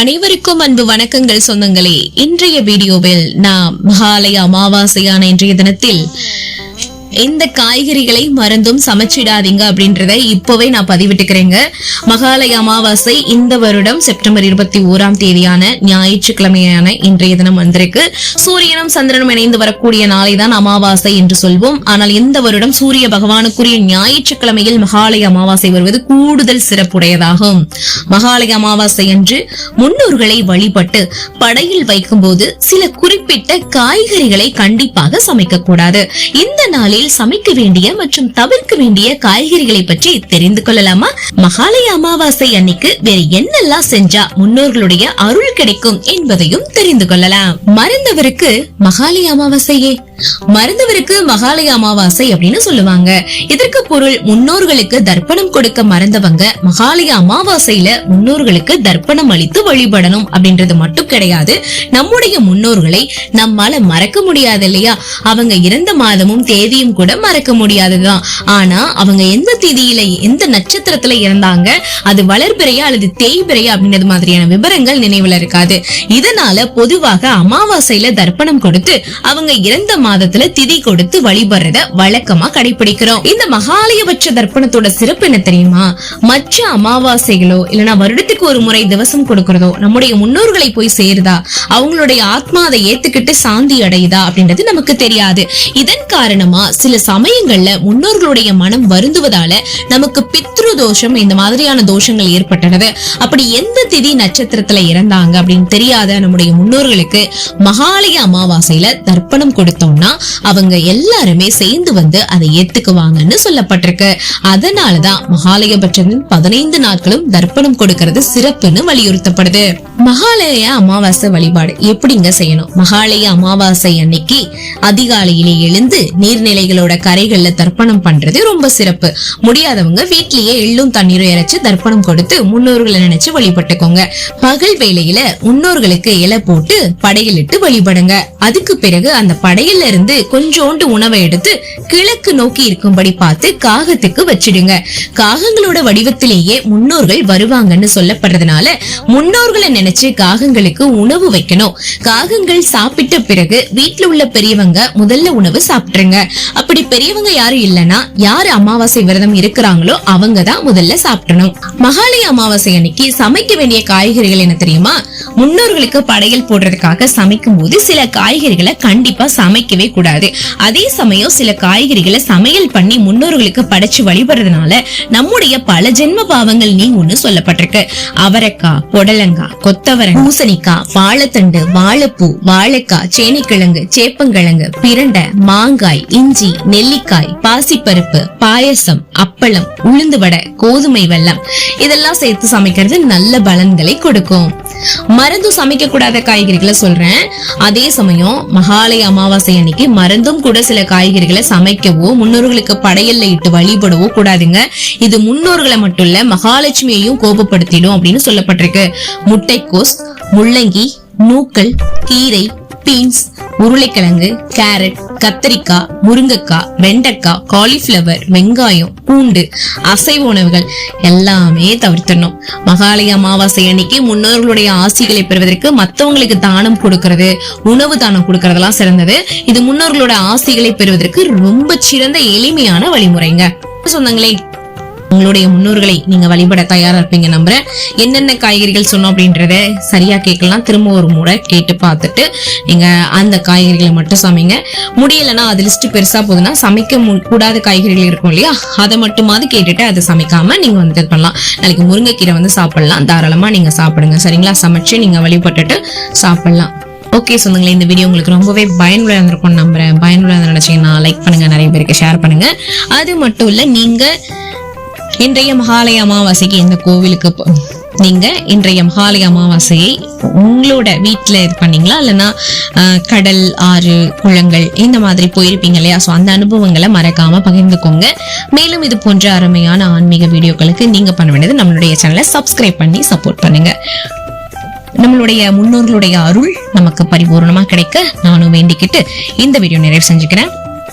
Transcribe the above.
அனைவருக்கும் அன்பு வணக்கங்கள் சொந்தங்களே. இன்றைய வீடியோவில் நாம் மகாலய அமாவாசையான இன்றைய தினத்தில் எந்த காய்கறிகளை மருந்தும் சமைச்சிடாதீங்க அப்படின்றத இப்பவே நான் பதிவிட்டுக்கிறேங்க. மகாலய அமாவாசை இந்த வருடம் செப்டம்பர் இருபத்தி ஓராம் தேதியான ஞாயிற்றுக்கிழமையான இன்றைய தினம் வந்திருக்கு. சூரியனும் சந்திரனும் இணைந்து வரக்கூடிய நாளை தான் அமாவாசை என்று சொல்வோம். ஆனால் இந்த வருடம் சூரிய பகவானுக்குரிய ஞாயிற்றுக்கிழமையில் மகாலய அமாவாசை வருவது கூடுதல் சிறப்புடையதாகும். மகாலய அமாவாசை அன்று முன்னோர்களை வழிபட்டு படையில் வைக்கும்போது சில குறிப்பிட்ட காய்கறிகளை கண்டிப்பாக சமைக்க கூடாது இந்த நாளில் வீட்டில் சமைக்க வேண்டிய மற்றும் தவிர்க்க வேண்டிய காய்கறிகளை பற்றி தெரிந்து கொள்ளலாமா? மகாலய அமாவாசை அன்னைக்கு வேற என்னெல்லாம் செஞ்சா முன்னோர்களுடைய அருள் கிடைக்கும் என்பதையும் தெரிந்து கொள்ளலாம். மறந்தவருக்கு மகாலய அமாவாசையே. மறந்தவருக்கு மகாலய அமாவாசை அப்படின்னு சொல்லுவாங்க. இதற்கு பொருள் முன்னோர்களுக்கு தர்ப்பணம் கொடுக்க மறந்தவங்க மகாலய அமாவாசையில முன்னோர்களுக்கு தர்ப்பணம் அளித்து வழிபடணும் அப்படின்றது மட்டும் கிடையாது. நம்முடைய முன்னோர்களை நம்மால மறக்க முடியாது இல்லையா? அவங்க இறந்த மாதமும் தேதியும் கூட மறக்க முடியாதுதான். ஆனா அவங்க எந்த திதியில எந்த நட்சத்திரத்துல இறந்தாங்க அது வளர்பிறையா அல்லது தேய்பிறையா அப்படின்றது மாதிரியான விவரங்கள் நினைவுல இருக்காது. இதனால பொதுவாக அமாவாசையில தர்ப்பணம் கொடுத்து அவங்க இறந்த மாதத்துல திதி கொடுத்து வழிபடுறத வழக்கமா கடைபிடிக்கிறோம். இந்த மகாலயபட்ச தர்ப்பணத்தோட சிறப்பு என்ன தெரியுமா? மற்ற அமாவாசைகளோ இல்லனா வருடத்துக்கு ஒரு முறை திவசம் கொடுக்கறதோ நம்முடைய முன்னோர்களை போய் சேருதா? அவங்களுடைய ஆத்மா அதை ஏத்துக்கிட்டு சாந்தி அடையுதா அப்படின்றது நமக்கு தெரியாது. இதன் காரணமா சில சமயங்கள்ல முன்னோர்களுடைய மனம் வருந்துவதால நமக்கு பித்ரு தோஷம் இந்த மாதிரியான தோஷங்கள் ஏற்பட்டது அப்படி எந்த திதி நட்சத்திரத்துல இறந்தாங்க அப்படின்னு தெரியாத நம்முடைய முன்னோர்களுக்கு மகாலய அமாவாசையில தர்ப்பணம் கொடுத்தோம்னா அவங்க எல்லாருமே சேர்ந்து வந்து அதை ஏத்துக்குவாங்கன்னு சொல்லப்பட்டிருக்கு. அதனாலதான் மகாலயபட்சத்தின் பதினைந்து நாட்களும் தர்ப்பணம் கொடுக்கறது சிறப்புன்னு வலியுறுத்தப்படுது. மகாலய அமாவாசை வழிபாடு எப்படிங்க செய்யணும்? மகாலய அமாவாசை அன்னைக்கு அதிகாலையிலே எழுந்து நீர்நிலை நீர்நிலைகளோட கரைகள்ல தர்ப்பணம் பண்றது ரொம்ப சிறப்பு. முடியாதவங்க வீட்லயே எள்ளும் தண்ணீரும் இறைச்சு தர்ப்பணம் கொடுத்து முன்னோர்களை நினைச்சு வழிபட்டுக்கோங்க. பகல் வேளையில முன்னோர்களுக்கு இலை போட்டு படையலிட்டு வழிபடுங்க. அதுக்கு பிறகு அந்த படையில இருந்து கொஞ்சோண்டு உணவை எடுத்து கிழக்கு நோக்கி இருக்கும்படி பார்த்து காகத்துக்கு வச்சிடுங்க. காகங்களோட வடிவத்திலேயே முன்னோர்கள் வருவாங்கன்னு சொல்லப்படுறதுனால முன்னோர்களை நினைச்சு காகங்களுக்கு உணவு வைக்கணும். காகங்கள் சாப்பிட்ட பிறகு வீட்டுல உள்ள பெரியவங்க முதல்ல உணவு சாப்பிட்டுருங்க. அப்படி பெரியவங்க யாரும் இல்லனா யாரு அமாவாசை விரதம் இருக்கிறாங்களோ அவங்க தான் முதல்ல சாப்பிடணும். மகாலய அமாவாசை அன்னைக்கு சமைக்க வேண்டிய காய்கறிகள் என்ன தெரியுமா? முன்னோர்களுக்கு படையல் போடுறதுக்காக சமைக்கும் போது சில காய்கறிகளை கண்டிப்பா சமைக்கவே கூடாது. அதே சமயம் சில காய்கறிகளை சமையல் பண்ணி முன்னோர்களுக்கு படைச்சு வழிபடுறதுனால நம்முடைய பல ஜென்ம பாவங்கள் நீங்கும்னு சொல்லப்பட்டிருக்கு. அவரைக்காய் புடலங்காய் கொத்தவரங்காய் பூசணிக்காய் வாழைத்தண்டு வாழைப்பூ வாழைக்காய் சேனிக்கிழங்கு சேப்பங்கிழங்கு பிரண்டை மாங்காய் இஞ்சி நெல்லிக்காய் பாசிப்பருப்பு பாயசம் அப்பளம் உளுந்து வடை கோதுமை வெள்ளம் இதெல்லாம் சேர்த்து சமைக்கிறது நல்ல பலன்களை கொடுக்கும். மருந்தும் சமைக்க கூடாத காய்கறிகளை சொல்றேன். அதே சமயம் மகாலய அமாவாசை அன்னைக்கு மருந்தும் கூட சில காய்கறிகளை சமைக்கவோ முன்னோர்களுக்கு படையல்ல இட்டு வழிபடவோ கூடாதுங்க. இது முன்னோர்களை மட்டும் இல்ல மகாலட்சுமியையும் கோபப்படுத்திடும் அப்படின்னு சொல்லப்பட்டிருக்கு. முட்டைக்கோஸ் முள்ளங்கி நூக்கல் கீரை பீன்ஸ் உருளைக்கிழங்கு கேரட் கத்தரிக்காய் முருங்கைக்காய் வெண்டைக்காய் காலிஃபிளவர் வெங்காயம் பூண்டு அசைவ உணவுகள் எல்லாமே தவிர்த்தணும் மகாலய அமாவாசை அன்னைக்கு முன்னோர்களுடைய ஆசிகளை பெறுவதற்கு மத்தவங்களுக்கு தானம் கொடுக்கறது உணவு தானம் கொடுக்கறதெல்லாம் சிறந்தது. இது முன்னோர்களோட ஆசிகளை பெறுவதற்கு ரொம்ப சிறந்த எளிமையான வழிமுறைங்க. சொந்தங்களே உங்களுடைய முன்னோர்களை நீங்க வழிபட தயாரா இருப்பீங்க நம்புறேன். என்னென்ன காய்கறிகள் சொன்னோம் அப்படின்றத சரியா கேட்கலாம். திரும்ப ஒரு முறை கேட்டு பார்த்துட்டு நீங்க அந்த காய்கறிகளை மட்டும் சமைங்க. முடியலன்னா அது லிஸ்ட் பெருசா போகுதுன்னா சமைக்க கூடாத காய்கறிகள் இருக்கும் இல்லையா? அதை மட்டுமாவது கேட்டுட்டு அதை சமைக்காம நீங்க வந்து இது பண்ணலாம். நாளைக்கு முருங்கைக்கீரை வந்து சாப்பிடலாம். தாராளமா நீங்க சாப்பிடுங்க. சரிங்களா? சமைச்சு நீங்க வழிபட்டுட்டு சாப்பிடலாம். ஓகே சொந்தங்களே இந்த வீடியோ உங்களுக்கு ரொம்பவே பயனுள்ள இருந்திருக்கும் நம்புறேன். பயனுள்ள நினைச்சீங்கன்னா லைக் பண்ணுங்க. நிறைய பேருக்கு ஷேர் பண்ணுங்க. அது மட்டும் இல்லை நீங்க இன்றைய மகாலய அமாவாசைக்கு இந்த கோவிலுக்கு நீங்க இன்றைய மகாலய அமாவாசையை உங்களோட வீட்டில் இது பண்ணீங்களா? இல்லைன்னா ஆஹ், கடல் ஆறு குளங்கள் இந்த மாதிரி போயிருப்பீங்க இல்லையா? ஸோ அந்த அனுபவங்களை மறக்காம பகிர்ந்துக்கோங்க. மேலும் இது போன்ற அருமையான ஆன்மீக வீடியோக்களுக்கு நீங்க பண்ண வேண்டியது நம்மளுடைய சேனலை சப்ஸ்கிரைப் பண்ணி சப்போர்ட் பண்ணுங்க. நம்மளுடைய முன்னோர்களுடைய அருள் நமக்கு பரிபூர்ணமா கிடைக்க நானும் வேண்டிக்கிட்டு இந்த வீடியோ நிறைவு செஞ்சுக்கிறேன்.